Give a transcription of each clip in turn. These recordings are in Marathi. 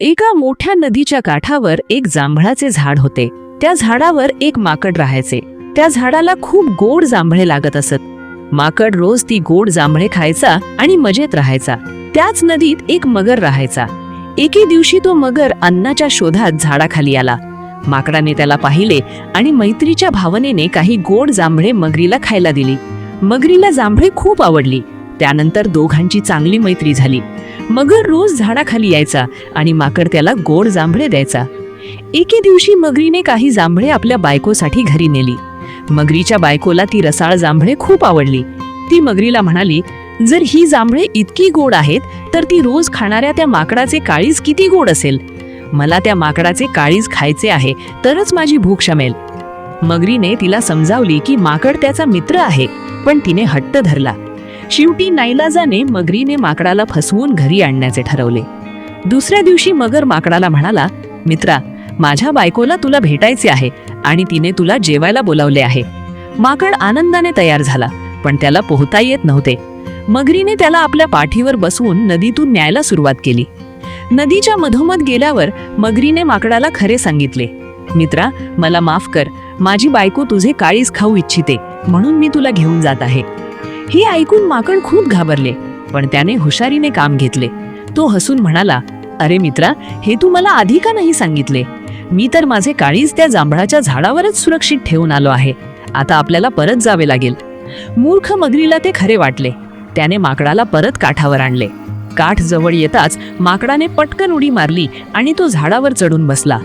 एका मोठ्या नदीच्या काठावर एक जांभळाचे झाड होते. त्या झाडावर एक माकड राहायचे. त्या झाडाला खूप गोड जांभळे लागत असत. माकड रोज ती गोड जांभळे खायचा आणि मजेत राहायचा. त्याच नदीत एक मगर राहायचा. एके दिवशी तो मगर अन्नाच्या शोधात झाडाखाली आला. माकडाने त्याला पाहिले आणि मैत्रीच्या भावनेने काही गोड जांभळे मगरीला खायला दिली. मगरीला जांभळे खूप आवडली. त्यानंतर दोघांची चांगली मैत्री झाली. मगर रोज झाडाखाली यायचा आणि माकड त्याला गोड जांभळे द्यायचा. एके दिवशी मगरीने काही जांभळे आपल्या बायकोसाठी घरी नेली. मगरीच्या बायकोला ती रसाळ जांभळे खूप आवडली. ती मगरीला म्हणाली जर ही जांभळे इतकी गोड आहेत तर ती रोज खाणाऱ्या त्या माकडाचे काळीज किती गोड असेल? मला त्या माकडाचे काळीज खायचे आहे तरच माझी भूक शमेल. मगरीने तिला समजावली की माकड त्याचा मित्र आहे पण तिने हट्ट धरला. शेवटी नाईलाजाने मगरीने माकडाला फसवून घरी आणण्याचे ठरवले. दुसऱ्या दिवशी मगर माकडाला म्हणाला मित्रा माझ्या बायकोला तुला भेटायचे आहे आणि तिने तुला जेवायला बोलावले आहे. माकड आनंदाने तयार झाला पण त्याला पोहता येत नव्हते. मगरीने त्याला आपल्या पाठीवर बसवून नदीतून न्यायला सुरुवात केली. नदीच्या मधोमध गेल्यावर मगरीने माकडाला खरे सांगितले मित्रा मला माफ कर माझी बायको तुझे काळीज खाऊ इच्छिते म्हणून मी तुला घेऊन जात आहे. हे ऐकून माकड खूप घाबरले पण त्याने हुशारीने काम घेतले. तो हसून म्हणाला अरे मित्रा हे तू मला आधी का नाही सांगितले? मी तर माझे काळीज त्या जांभळाच्या झाडावरच सुरक्षित ठेवून आलो आहे. आता आपल्याला परत जावे लागेल. मूर्ख मगरीला ते खरे वाटले. त्याने माकडाला परत काठावर आणले. काठ जवळ येताच माकडाने पटकन उडी मारली आणि तो झाडावर चढून बसला.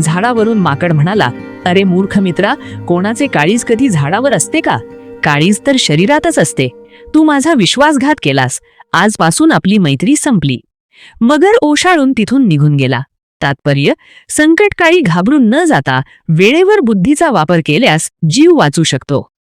झाडावरून माकड म्हणाला अरे मूर्ख मित्रा कोणाचे काळीज कधी झाडावर असते का? काळीज तर शरीरातच असते. तू माझा विश्वासघात केलास. आजपासून आपली मैत्री संपली. मगर ओशाळून तिथून निघून गेला. तात्पर्य संकटकाळी घाबरून न जाता वेळेवर बुद्धीचा वापर केल्यास जीव वाचू शकतो.